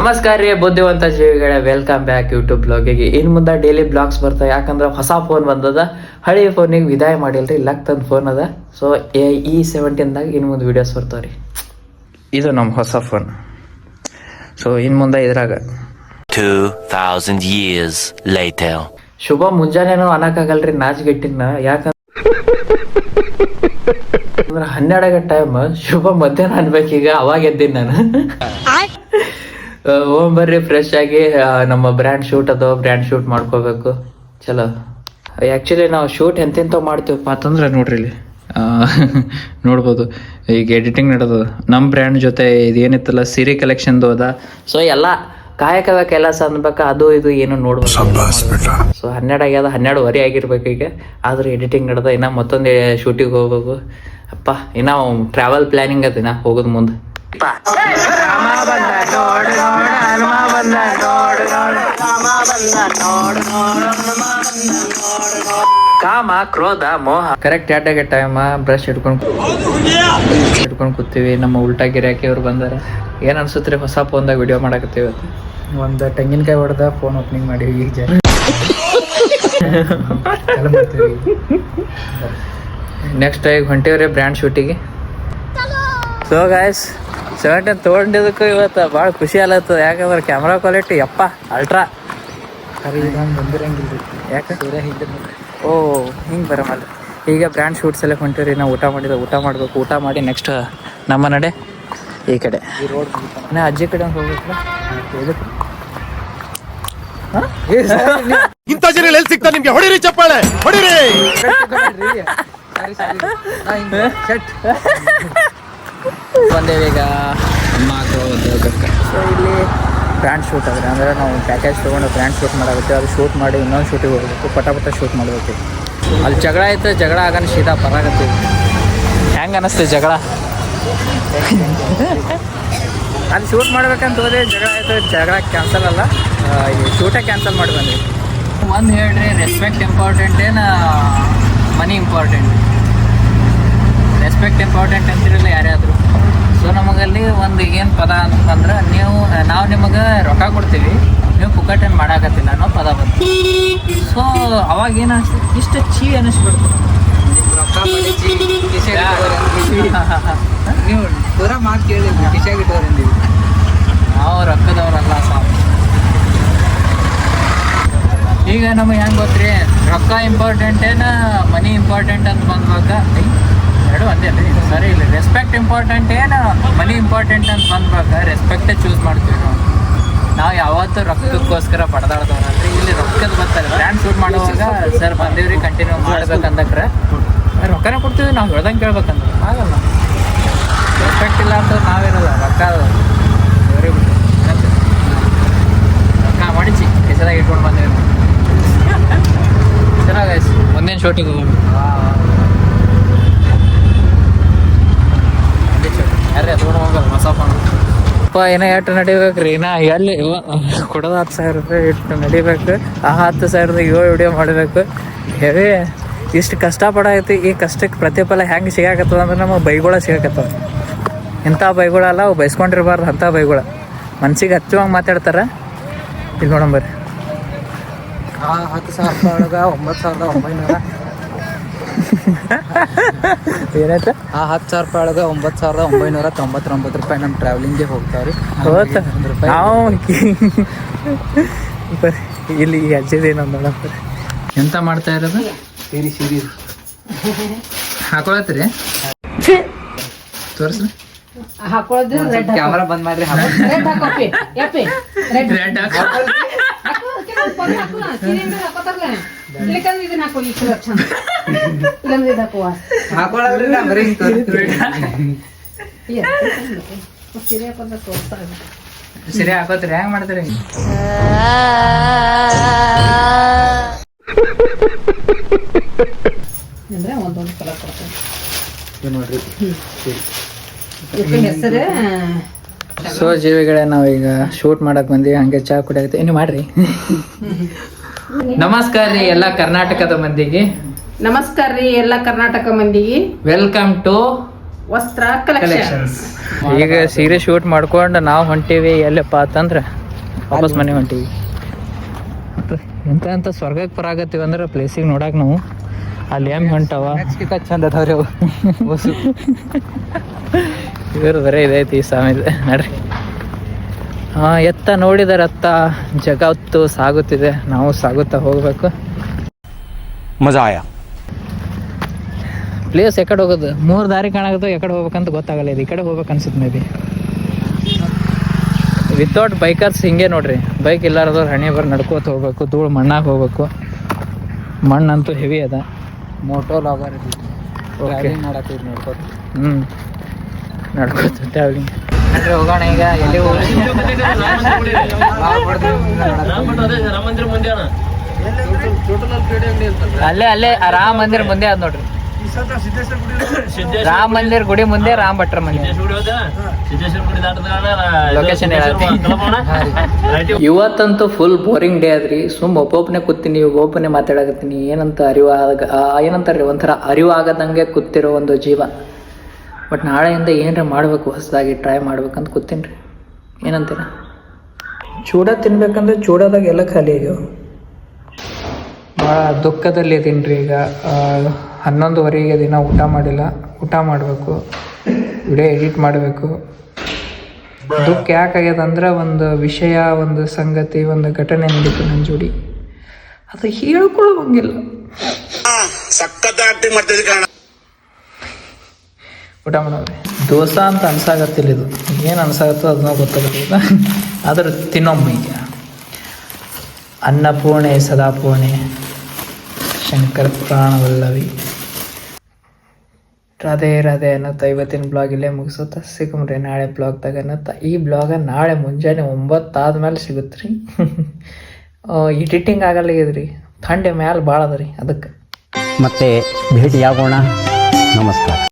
ನಮಸ್ಕಾರ ರೀ ಬುದ್ಧಿವಂತ ಜೀವಿಗಳ. ವೆಲ್ಕಮ್ ಬ್ಯಾಕ್ ಯೂಟ್ಯೂಬ್ ಬ್ಲಾಗಿಗೆ ಇನ್ ಮುಂದೆ ಡೈಲಿ ಬ್ಲಾಗ್ಸ್ ಬರ್ತಾವೆ ಯಾಕಂದ್ರೆ ಹೊಸ ಫೋನ್ ಬಂದದ. ಹಳೆ ಫೋನಿಗೆ ವಿದಾಯ ಮಾಡಿಲ್ರಿ. ಲಕ್ ತಂದ ಫೋನ್ ಅದ. ಸೊ ಇ ಸೆವೆಂಟೀನ್ದಾಗ ಇನ್ ಮುಂದೆ ವಿಡಿಯೋಸ್ ಬರ್ತಾವೆ ರೀ ಇದು ನಮ್ಮ ಹೊಸ ಫೋನ್ ಸೊ ಇನ್ ಮುಂದೆ ಇದ್ರಾಗ. 2,000 years later. ಶುಭ ಮುಂಜಾನೆನೂ ಅನ್ನಕ್ಕಾಗಲ್ರಿ ನಾಚ್ಗೆಟ್ಟಿನ ಯಾಕಂದ್ರೆ ಅಂದ್ರೆ ಹನ್ನೆರಡಗ ಟೈಮ್ ಶುಭ ಮಧ್ಯಾಹ್ನ ಅನ್ಬೇಕೀಗ ಅವಾಗ ಎದ್ದೀನಿ ನಾನು. ಹೋಗ್ ಬರ್ರಿ ಫ್ರೆಶ್ ಆಗಿ. ನಮ್ಮ ಬ್ರ್ಯಾಂಡ್ ಶೂಟ್ ಅದು ಬ್ರ್ಯಾಂಡ್ ಶೂಟ್ ಮಾಡ್ಕೋಬೇಕು. ಚಲೋ. ಆ್ಯಕ್ಚುಲಿ ನಾವು ಶೂಟ್ ಎಂತೆಂತ ಮಾಡ್ತೀವಪ್ಪ ಅಂತಂದ್ರೆ ನೋಡ್ರಿ ಇಲ್ಲಿ. ನೋಡ್ಬೋದು. ಈಗ ಎಡಿಟಿಂಗ್ ನಡೆದ. ನಮ್ಮ ಬ್ರ್ಯಾಂಡ್ ಜೊತೆ ಇದೇನಿತ್ತಲ್ಲ ಸೀರೆ ಕಲೆಕ್ಷನ್ದು ಅದ. ಸೊ ಎಲ್ಲ ಕಾಯಕದ ಕೆಲಸ ಅನ್ಬೇಕ? ಅದು ಇದು ಏನು ನೋಡ್ಬೇಕು ಸೊ ಹನ್ನೆರಡು ಆಗ್ಯದ ಹನ್ನೆರಡುವರೆ ಆಗಿರ್ಬೇಕು ಈಗ. ಆದ್ರೆ ಎಡಿಟಿಂಗ್ ನಡೆದ ಇನ್ನ ಮತ್ತೊಂದು ಶೂಟಿಗೆ ಹೋಗ್ಬೇಕು. ಅಪ್ಪ ಇನ್ನ ಟ್ರಾವೆಲ್ ಪ್ಲಾನಿಂಗ್ ಅದ ಇನ್ನ ಹೋಗೋದು ಮುಂದೆ. ಕಾಮ ಕ್ರೋಧ ಮೋಹ. ಕರೆಕ್ಟ್ ಯಾಟಾಗೆ ಟೈಮ ಬ್ರಷ್ ಹಿಡ್ಕೊಂಡು ಹಿಡ್ಕೊಂಡು ಕೂತೀವಿ. ನಮ್ಮ ಉಲ್ಟಾ ಗಿರಾಕಿ ಅವ್ರು ಬಂದಾರ. ಏನ್ ಅನ್ಸುತ್ತೆ ಹೊಸ ಫೋನ್ದಾಗ ವಿಡಿಯೋ ಮಾಡಕತ್ತೀವಿ ಇವತ್ತು? ಒಂದು ತೆಂಗಿನಕಾಯಿ ಹೊಡೆದ ಫೋನ್ ಓಪನಿಂಗ್ ಮಾಡಿ ಈಗ ಜನ ನೆಕ್ಸ್ಟ್ ಈಗ. ಹೊಂಟಿವ್ರಿ ಬ್ರ್ಯಾಂಡ್ ಶೂಟಿಗೆ ಸೊ ಗಾಯ್ಸ್ ಸೆವೆಂಟೀನ್ ತೊಗೊಂಡಿದ್ದಕ್ಕೂ ಇವತ್ತು ಭಾಳ ಖುಷಿ ಆಲತ್ತದ ಯಾಕಂದ್ರೆ ಕ್ಯಾಮ್ರಾ ಕ್ವಾಲಿಟಿ ಯಪ್ಪ ಅಲ್ಟ್ರಾ ಬಂದಿರಂಗಿಲ್ಲ ಯಾಕೆ? ಸೂರ್ಯ ಹಿಂದೆ ಓ ಹಿಂಗೆ ಬರಮಲ್ಲ ಈಗ ಬ್ರ್ಯಾಂಡ್ ಶೂಟ್ಸ್ ಎಲ್ಲ ಹೊಂಟಿವ್ರಿ ನಾವು ಊಟ ಮಾಡಿದ ಊಟ ಮಾಡಬೇಕು ಊಟ ಮಾಡಿ ನೆಕ್ಸ್ಟ್ ನಮ್ಮ ನಡೆ ಈ ಕಡೆ. ಈ ರೋಡ್ ನಾ ಅಜ್ಜಿ ಕಡೆ ಒಂದು ಹೋಗ್ಬೇಕಲ್ಲ ಇಂಥ ಜನ ಎಲ್ಲಿ ಸಿಗ್ತಾ ನಿಮ್ಗೆ? ಹೊಡಿರಿ ಚಪ್ಪಾಳೆ ಹೊಡಿರಿ. ಬಂದೇವಿ ಈಗ. ಮಾತು ಸೊ ಇಲ್ಲಿ ಬ್ರ್ಯಾಂಡ್ ಶೂಟ್ ಆದರೆ ಅಂದರೆ ನಾವು ಪ್ಯಾಕೇಜ್ ತೊಗೊಂಡು ಬ್ರ್ಯಾಂಡ್ ಶೂಟ್ ಮಾಡಾಗುತ್ತೆ. ಅದು ಶೂಟ್ ಮಾಡಿ ಇನ್ನೊಂದು ಶೂಟಿಗೆ ಹೋಗಬೇಕು. ಪಟ ಪಟ ಶೂಟ್ ಮಾಡಬೇಕು. ಅಲ್ಲಿ ಜಗಳ ಆಯ್ತು ಜಗಳ ಆಗನ ಶೀತ ಬರಾಗತ್ತೀವಿ ಹೆಂಗೆ ಅನ್ನಿಸ್ತು ಜಗಳ? ಅಲ್ಲಿ ಶೂಟ್ ಮಾಡ್ಬೇಕಂತ ಹೋದ್ರೆ ಜಗಳ ಆಯ್ತು. ಜಗಳ ಕ್ಯಾನ್ಸಲ್ ಅಲ್ಲ. ಶೂಟೇ ಕ್ಯಾನ್ಸಲ್ ಮಾಡಿ ಬಂದ್ವಿ. ಒಂದು ಹೇಳ್ರಿ ರೆಸ್ಪೆಕ್ಟ್ ಇಂಪಾರ್ಟೆಂಟ್ ಏನು ಮನಿ ಇಂಪಾರ್ಟೆಂಟ್ ರೆಸ್ಪೆಕ್ಟ್ ಇಂಪಾರ್ಟೆಂಟ್ ಅಂತಿರಲ್ಲ ಯಾರ್ಯಾದ್ರು ಸೊ ನಮಗಲ್ಲಿ ಒಂದು ಏನು ಪದ ಅಂತಂದ್ರೆ ನೀವು ನಾವು ನಿಮಗೆ ರೊಕ್ಕ ಕೊಡ್ತೀವಿ ನೀವು ಪುಕ್ಕಟೇನು ಮಾಡಾಕತ್ತಿಲ್ಲ ಅನ್ನೋ ಪದ ಬಂತು. ಸೊ ಅವಾಗ ಏನು ಅನಿಸ್ತು? ಇಷ್ಟು ಚೀ ಅನ್ನಿಸ್ಬಿಡ್ತು ನೀವು ಪೂರ ಮಾತು ಕೇಳಿ ಕಿಶಾಗಿ ಇಟ್ಟವ್ರಂದಿವಿ ನಾವು ರೊಕ್ಕದವ್ರಲ್ಲ ಸಾವು ಈಗ ನಮಗೆ ಹೆಂಗೆ ಗೊತ್ತ್ರಿ? ರೊಕ್ಕ ಇಂಪಾರ್ಟೆಂಟ್ ಏನ ಮನಿ ಇಂಪಾರ್ಟೆಂಟ್ ಅಂತ ಬಂದ್ವಾಗ ಐ, ಎರಡು ಅದೇ ಸರಿ ಇಲ್ಲ. ರೆಸ್ಪೆಕ್ಟ್ ಇಂಪಾರ್ಟೆಂಟ್ ಏನು? ಮನಿ ಇಂಪಾರ್ಟೆಂಟ್ ಅಂತ ಬಂದ್ವಾಗ ರೆಸ್ಪೆಕ್ಟೇ ಚೂಸ್ ಮಾಡ್ತೀವಿ ನಾವು. ನಾವು ಯಾವತ್ತೂ ರೊಕ್ಕಕ್ಕೋಸ್ಕರ ಪಡೆದಾಡ್ದವ್ರಂದ್ರೆ ಇಲ್ಲಿ ರೊಕ್ಕದ ಬರ್ತಾರೆ ಬ್ರ್ಯಾಂಡ್ ಶೂಟ್ ಮಾಡುವಾಗ ಸರ್ ಬಂದೀವ್ರಿ ಕಂಟಿನ್ಯೂ ಮಾಡ್ಬೇಕಂದ್ರೆ ರೊಕ್ಕನೇ ಕೊಡ್ತೀವಿ ನಾವು ಹೇಳ್ದಂಗೆ ಕೇಳ್ಬೇಕಂದ್ರೆ. ಆಗಲ್ಲ ರೆಸ್ಪೆಕ್ಟ್ ಇಲ್ಲ ಅಂತ ನಾವಿರಲ್ಲ ರೊಕ್ಕ ವೆರಿ ಗುಡ್ ರೊಕ್ಕ ಮಡಿಚಿ ಕೆಸದಾಗ ಇಟ್ಕೊಂಡು ಬಂದೇವಿ ಚೆನ್ನಾಗೈಸ್ ಮುಂದಿನ ಶೂಟಿಗೆ ಹೋಗೋಣ ಯಾರೇ ತೊಗೊಂಡು ಹೋಗಲ್ಲ ಹೊಸ ಫೋನ್ ಅಪ್ಪ ಏನೋ ಎಷ್ಟು ನಡಿಬೇಕ್ರಿ? ನಾ ಎಲ್ಲಿ? ಕೊಡೋದು ಹತ್ತು ಸಾವಿರ ರೂಪಾಯಿ ಇಟ್ಟು ನಡಿಬೇಕು. ಆ ಹತ್ತು ಸಾವಿರದ ಏಳು ವಿಡಿಯೋ ಮಾಡಬೇಕು. ಹೆವಿ ಇಷ್ಟು ಕಷ್ಟಪಡಾಗೈತಿ ಈ ಕಷ್ಟಕ್ಕೆ ಪ್ರತಿಫಲ ಹೆಂಗೆ ಸಿಗಾಕತ್ತದ ಅಂದ್ರೆ ನಮಗೆ ಬೈಗಳ ಸಿಗಾಕತ್ತವ ಇಂಥ ಬೈಗಳಲ್ಲ ಅವು ಬೈಸ್ಕೊಂಡಿರ್ಬಾರ್ದು ಅಂಥ ಬೈಗಳ. ಮನ್ಸಿಗೆ ಹಚ್ಚುವಂಗೆ ಮಾತಾಡ್ತಾರ? ಇಲ್ಲಿ ನೋಡಂಬರ್ರಿ ಆ ಹತ್ತು ಸಾವಿರ ಒಳಗೆ ಒಂಬತ್ತು ಸಾವಿರದ ಒಂಬೈನೂರ ಏನಾಯ್ತು? ಆ ಹತ್ತು ಸಾವಿರ ರೂಪಾಯಿ ಒಳಗೆ ಒಂಬತ್ತು ಸಾವಿರದ ಒಂಬೈನೂರ ತೊಂಬತ್ತೊಂಬತ್ತು ರೂಪಾಯಿ ನಮ್ಮ ಟ್ರಾವೆಲಿಂಗ್ಗೆ ಹೋಗ್ತಾವ್ರಿ. ರೀ ಇಲ್ಲಿ ನಮ್ಮ ನೋಡಂಬರ್ರಿ ಎಂತ ಮಾಡ್ತಾ ಇರೋದು? ಸೀರಿ ಸೀರಿ. ಹಾಕೊಳತ್ರಿ ತೋರಿಸ್ರಿ ಹಾಕೊಳ್ಳೋದು ರೆಡ್ ಕ್ಯಾಮ್ರಾ ಬಂದ್ ಮಾಡ್ರಿ ರೆಡ್ ಹಾಕಿ ಯಪ್ಪಿ. ರೆಡ್ ರೆಡ್ ಹಾಕಿ. ಇಲ್ಲಕಂದ್ರೆ ಇದನ್ನ ಹಾಕೋ ಈ ಕಲರ್ ಚಂದ ಇಲ್ಲಂದ್ರೆ ಇದು ಹಾಕುವ. ಹಾಕೊಳಲ್ರಿ ನಾ ಬರೀ ಹಿಂಗ್ ತೋರಿಸ್ತೀವಿ ಸೀರೆ ಹಾಕೋದ್ರೆ ತೋರಿಸ್ತಾ ಇದ್ದಾರೆ. ಸರಿ ಹಾಕೋತ್ರಿ? ಹೆಂಗ್ ಮಾಡ್ತೀರಿ? ಅಂದ್ರೆ ಒಂದೊಂದು ಕಲರ್ ನೋಡ್ರಿ. ಹೆಸರು? ಸೊ ಜೀವಿಗಳೇ ನಾವೀಗ ಶೂಟ್ ಮಾಡಕ್ ಬಂದಿ ಹಂಗೆ ಚಾ ಕುಡಿಯಾಗುತ್ತೆ ಇನ್ನು ಮಾಡ್ರಿ. ನಮಸ್ಕಾರ ರೀ ಎಲ್ಲ ಕರ್ನಾಟಕದ ಮಂದಿಗೆ. ನಮಸ್ಕಾರ ರೀ ಎಲ್ಲ ಕರ್ನಾಟಕ ಮಂದಿಗೆ. ವೆಲ್ಕಮ್ ಟು ವಸ್ತ್ರ ಕಲೆಕ್ಷನ್ಸ್ ಈಗ ಸೀರೆ ಶೂಟ್ ಮಾಡ್ಕೊಂಡು ನಾವು ಹೊಂಟೀವಿ ಎಲ್ಲಪ್ಪ ಅಂತಂದ್ರೆ ವಾಪಸ್ ಮನೆ ಹೊಂಟೀವಿ. ಎಂತ ಎಂತ ಸ್ವರ್ಗಕ್ಕೆ ಬರಾಕತ್ತೀವಿ ಅಂದ್ರೆ ಪ್ಲೇಸಿಗೆ ನೋಡಕ್ಕೆ ನಾವು. ಅಲ್ಲಿ ಏನ್ ಹೊಂಟವ? ಚಂದ ಅದಾವ್ರಿ ಅವು. ಇವರು ಬರೇ ಇದೈತಿ ಈ ಸಾಮಿದೆ ನಡ್ರಿ. ಎತ್ತ ನೋಡಿದರತ್ತ ಜಗತ್ತು ಸಾಗುತ್ತಿದೆ. ನಾವು ಸಾಗುತ್ತಾ ಹೋಗಬೇಕು. ಮಜಾಯ ಪ್ಲೇಸ್ ಎಕಡೆ ಹೋಗೋದು. ಮೂರು ದಾರಿ ಕಾಣಾಗದು ಎಕಡೆ ಹೋಗ್ಬೇಕಂತ ಗೊತ್ತಾಗಲ್ಲ. ಇದು ಈ ಕಡೆ ಹೋಗ್ಬೇಕು ಅನ್ಸುತ್ತೆ ಮೇ ಬಿ ವಿತೌಟ್ ಬೈಕರ್ಸ್ ಹಿಂಗೆ ನೋಡ್ರಿ. ಬೈಕ್ ಇಲ್ಲಾರದವ್ರು ಹಣೆ ಬರ್ ನಡ್ಕೋತ ಹೋಗ್ಬೇಕು. ಧೂಳು ಮಣ್ಣಾಗ ಹೋಗ್ಬೇಕು. ಮಣ್ಣಂತೂ ಹೆವಿ ಅದ. ಮೋಟೋ ಲಾಗರ್ ಓಕೆ ಮಾಡಾಕ್ತೀವಿ ನೋಡ್ಕೋತ. ಹ್ಞೂ ನಡ್ಕೋತ ಟ್ರಾವೆಲಿಂಗ್ ಅಂದ್ರೆ ಹೋಗೋಣ ಈಗ, ಎಲ್ಲಿ ಅಲ್ಲೇ ಅಲ್ಲೇ ರಾಮ ಮಂದಿರ ಮುಂದೆ ಅದ್ ನೋಡ್ರಿ. ರಾಮ ಮಂದಿರ್ ಗುಡಿ ಮುಂದೆ, ರಾಮ್ ಭಟ್ರ ಮನೆ ಲೊಕೇಶನ್ ಇವತ್ತಂತೂ ಫುಲ್ ಬೋರಿಂಗ್ ಡೇ ಆದ್ರಿ. ಸುಮ್ ಒಬ್ಬೊಬ್ಬನೇ ಕೂತೀನಿ ಒಬ್ಬೊಬ್ಬನೇ ಮಾತಾಡಕತ್ತೀನಿ. ಏನಂತ ಅರಿವು ಆಗ ಏನಂತಾರ್ರಿ, ಒಂಥರ ಅರಿವಾಗದಂಗೆ ಕೂತಿರೋ ಒಂದು ಜೀವ. ಬಟ್ ನಾಳೆಯಿಂದ ಏನರ ಮಾಡಬೇಕು ಹೊಸದಾಗಿ ಟ್ರೈ ಮಾಡ್ಬೇಕಂತ ಕೂತೀನಿ ರೀ ಏನಂತೀರ? ಚೂಡ ತಿನ್ಬೇಕಂದ್ರೆ ಚೂಡದಾಗ ಎಲ್ಲ ಖಾಲಿ ಆಗ್ಯಾವ. ಭಾಳ ದುಃಖದಲ್ಲಿ ಇದೀನಿ ರೀ ಈಗ ಹನ್ನೊಂದುವರೆಗೆ ದಿನ ಊಟ ಮಾಡಿಲ್ಲ. ಊಟ ಮಾಡಬೇಕು. ವಿಡಿಯೋ ಎಡಿಟ್ ಮಾಡಬೇಕು. ದುಃಖ ಯಾಕಾಗ್ಯದ ಅಂದ್ರೆ ಒಂದು ವಿಷಯ ಒಂದು ಸಂಗತಿ ಒಂದು ಘಟನೆ ನಡೀತು ನನ್ನ ಜೋಡಿ. ಅದು ಹೇಳ್ಕೊಳ್ಳೋಂಗಿಲ್ಲ ಊಟ ಮಾಡೋದ್ರೆ ದೋಸೆ ಅಂತ ಅನ್ಸಾಗತ್ತಿಲ್ಲ ಇದು. ಏನು ಅನ್ಸಾಗತ್ತೋ ಅದನ್ನ ಗೊತ್ತಾಗತ್ತಿಲ್ಲ ಆದ್ರೆ ತಿನ್ನೊಮ್ಮೆ ಈಗ. ಅನ್ನಪೂರ್ಣೆ ಸದಾಪೂರ್ಣೆ ಶಂಕರ ಪ್ರಾಣವಲ್ಲವಿ ರಾಧೆ ರಾಧೆ ಅನ್ನತ್ತ ಇವತ್ತಿನ ಬ್ಲಾಗ್ ಇಲ್ಲೇ ಮುಗಿಸುತ್ತಾ. ಸಿಗಮ್ರಿ ನಾಳೆ ಬ್ಲಾಗ್ದಾಗ ಅನ್ನತ್ತ. ಈ ಬ್ಲಾಗ ನಾಳೆ ಮುಂಜಾನೆ ಒಂಬತ್ತಾದ್ಮೇಲೆ ಸಿಗುತ್ತೆ ರೀ ಎಡಿಟಿಂಗ್ ಇದ್ರಿ. ಥಂಡೆ ಮ್ಯಾಲೆ ಭಾಳ ಅದ ರೀ ಅದಕ್ಕೆ. ಮತ್ತೆ ಭೇಟಿಯಾಗೋಣ. ನಮಸ್ಕಾರ.